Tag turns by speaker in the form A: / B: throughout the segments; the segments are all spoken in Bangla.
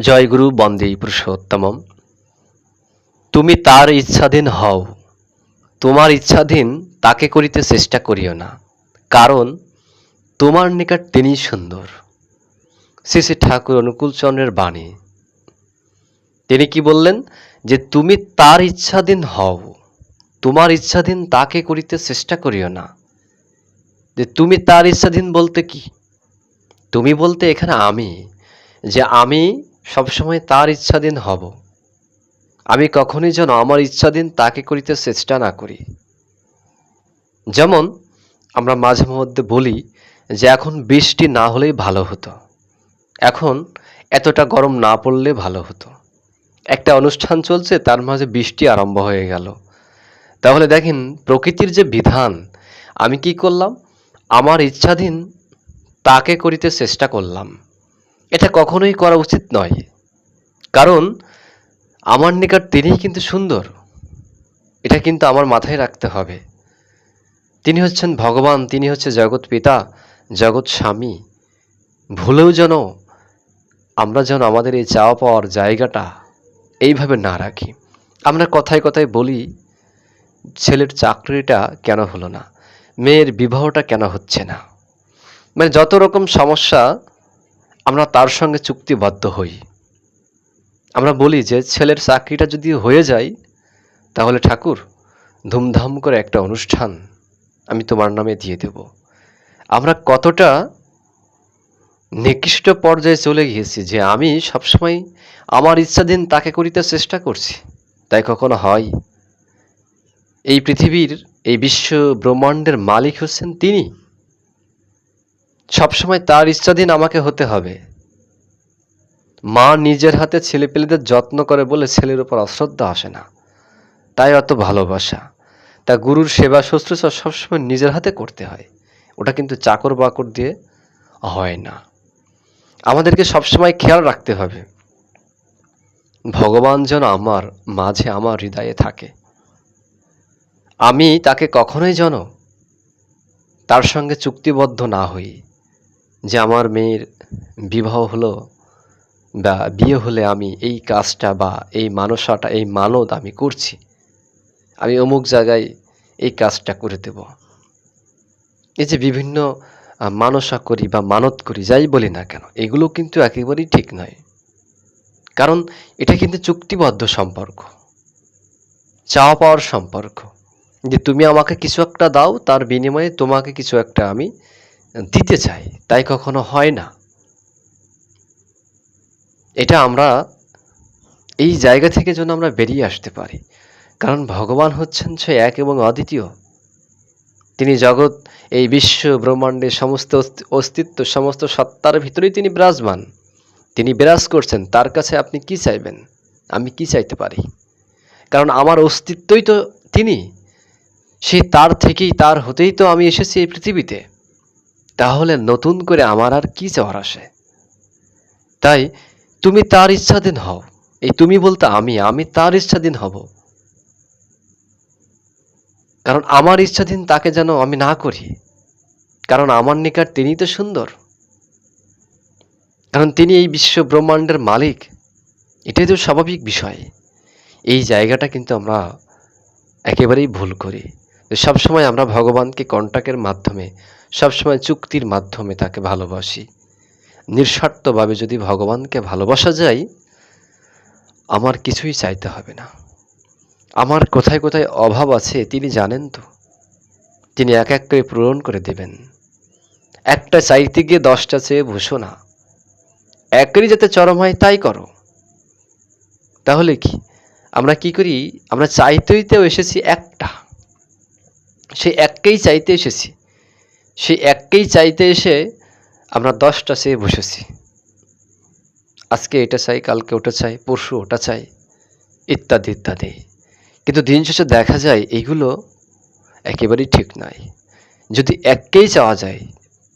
A: জয়গুরু বন্দে পুরুষোত্তমম। তুমি তার ইচ্ছাধীন হও। তোমার ইচ্ছাধীন তাকে করিতে চেষ্টা করিও না। কারণ তোমার নিকট তিনি সুন্দর। শ্রী শ্রী ঠাকুর অনুকূলচন্দ্রের বাণী। তিনি কি বললেন? যে তুমি তার ইচ্ছাধীন হও। তোমার ইচ্ছাধীন তাকে করিতে চেষ্টা করিও না। যে তুমি তার ইচ্ছাধীন বলতে কি? তুমি বলতে এখানে আমি। যে আমি সবসময় তার ইচ্ছাধীন হব। আমি কখনই যেন আমার ইচ্ছাধীন তাকে করিতে চেষ্টা না করি। যেমন আমরা মাঝে মধ্যে বলি যে, এখন বৃষ্টি না হলেই ভালো হতো। এখন এতটা গরম না পড়লে ভালো হতো। একটা অনুষ্ঠান চলছে, তার মাঝে বৃষ্টি আরম্ভ হয়ে গেল। তাহলে দেখেন, প্রকৃতির যে বিধান, আমি কি করলাম? আমার ইচ্ছাধীন তাকে করিতে চেষ্টা করলাম। এটা কখনোই করা উচিত নয়। কারণ আমার নিকট তিনিই কিন্তু সুন্দর। এটা কিন্তু আমার মাথায় রাখতে হবে। তিনি হচ্ছেন ভগবান, তিনি হচ্ছে জগৎ পিতা, জগৎ স্বামী। ভুলেও যেন আমরা যেন আমাদের এই চাওয়া পাওয়ার জায়গাটা এইভাবে না রাখি। আমরা কথায় কথায় বলি, ছেলের চাকরিটা কেন হলো না? মেয়ের বিবাহটা কেন হচ্ছে না? মানে যত রকম সমস্যা আমরা তার সঙ্গে চুক্তিবদ্ধ হই। আমরা বলি যে, ছেলের চাকরিটা যদি হয়ে যায়, তাহলে ঠাকুর, ধুমধাম করে একটা অনুষ্ঠান আমি তোমার নামে দিয়ে দেব। আমরা কতটা নিকৃষ্ট পর্যায়ে চলে গিয়েছি যে, আমি সবসময় আমার ইচ্ছাধীন তাকে করিতে চেষ্টা করছি। তাই কখনো হয়? এই পৃথিবীর, এই বিশ্ব ব্রহ্মাণ্ডের মালিক হচ্ছেন তিনি। সবসময় তার ইচ্ছাধীন আমাকে হতে হবে। মা নিজের হাতে ছেলেপেলেদের যত্ন করে বলে ছেলের উপর অশ্রদ্ধা আসে না। তাই অত ভালোবাসা। তা গুরুর সেবা শুশ্রূষা সবসময় নিজের হাতে করতে হয়। ওটা কিন্তু চাকর বাকর দিয়ে হয় না। আমাদেরকে সবসময় খেয়াল রাখতে হবে। ভগবান যেন আমার মাঝে আমার হৃদয়ে থাকে। আমি তাকে কখনোই যেন তার সঙ্গে চুক্তিবদ্ধ না হই। যে আমার মেয়ের বিবাহ হলো বা বিয়ে হলে আমি এই কাজটা বা এই মানসাটা, এই মানত আমি করছি, আমি অমুক জায়গায় এই কাজটা করে দেব। এই যে বিভিন্ন মানসা করি বা মানত করি, যাই বলি না কেন, এগুলো কিন্তু একেবারেই ঠিক নয়। কারণ এটা কিন্তু চুক্তিবদ্ধ সম্পর্ক, চাওয়া পাওয়ার সম্পর্ক। যে তুমি আমাকে কিছু একটা দাও, তার বিনিময়ে তোমাকে কিছু একটা আমি দিতে চাই, তাই কখনো হয় না। এটা আমরা এই জায়গা থেকে যেন আমরা বেরিয়ে আসতে পারি। কারণ ভগবান হচ্ছেন সে এক এবং অদ্বিতীয়। তিনি জগৎ, এই বিশ্ব, ব্রহ্মাণ্ডের সমস্ত অস্তি- অস্তিত্ব, সমস্ত সত্তার ভিতরেই তিনি বিরাজমান। তিনি বিরাজ করছেন, তার কাছে আপনি কি চাইবেন? আমি কি চাইতে পারি? কারণ আমার অস্তিত্বই তো তিনি। সেই তার থেকেই, তার হতেই তো আমি এসেছি এই পৃথিবীতে। তাহলে নতুন করে আমার আর কি চাওয়ার আসে? তাই তুমি তার ইচ্ছাধীন হও। এই তুমি বলতে আমি আমি তার ইচ্ছাধীন হব। কারণ আমার ইচ্ছাধীন তাকে যেন আমি না করি। কারণ আমার নিকট তিনি তো সুন্দর। কারণ তিনি এই বিশ্ব ব্রহ্মাণ্ডের মালিক। এটাই তো স্বাভাবিক বিষয়। এই জায়গাটা কিন্তু আমরা একেবারেই ভুল করি। সবসময় আমরা ভগবানকে কন্টাক্টের মাধ্যমে সবসময় চুক্তির মাধ্যমে তাকে ভালোবাসি। নিঃস্বার্থভাবে যদি ভগবানকে ভালোবাসা যায়, আমার কিছুই চাইতে হবে না। আমার কোথায় কোথায় অভাব আছে তিনি জানেন তো। তিনি এক এক করে পূরণ করে দেবেন। একটা চাইতে গিয়ে দশটা চেয়ে বসো না। একেরই যাতে চরম হয় তাই করো। তাহলে কি? আমরা কি করি? আমরা চাইতেই তো এসেছি একটা। সেই এককেই চাইতে এসেছি। সেই এককেই চাইতে এসে আমরা দশটা চেয়ে বসেছি। আজকে এটা চাই, কালকে ওটা চাই, পরশু ওটা চাই, ইত্যাদি ইত্যাদি। কিন্তু দিন শেষে দেখা যায় এইগুলো একেবারেই ঠিক নয় যদি এককেই চাওয়া যায়,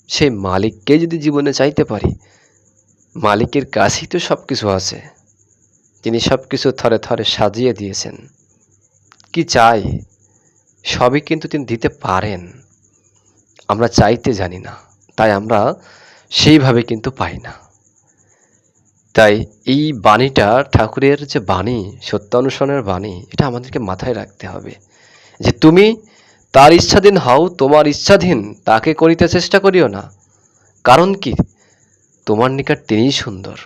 A: সেই মালিককে যদি জীবনে চাইতে পারি, মালিকের কাছেই তো সব কিছু আছে। তিনি সব কিছু থরে থরে সাজিয়ে দিয়েছেন। কি চাই, সবই কিন্তু তিনি দিতে পারেন। আমরা চাইতে জানি না, তাই আমরা সেইভাবে কিন্তু পাই না। তাই এই বাণীটা ঠাকুরের যে বাণী, সত্যানুসরণের বাণী, এটা আমাদেরকে মাথায় রাখতে হবে যে তুমি তার ইচ্ছাধীন হও, তোমার ইচ্ছাধীন, তাকে করিতে চেষ্টা করিও না। কারণ কি? তোমার নিকট তিনিই সুন্দর।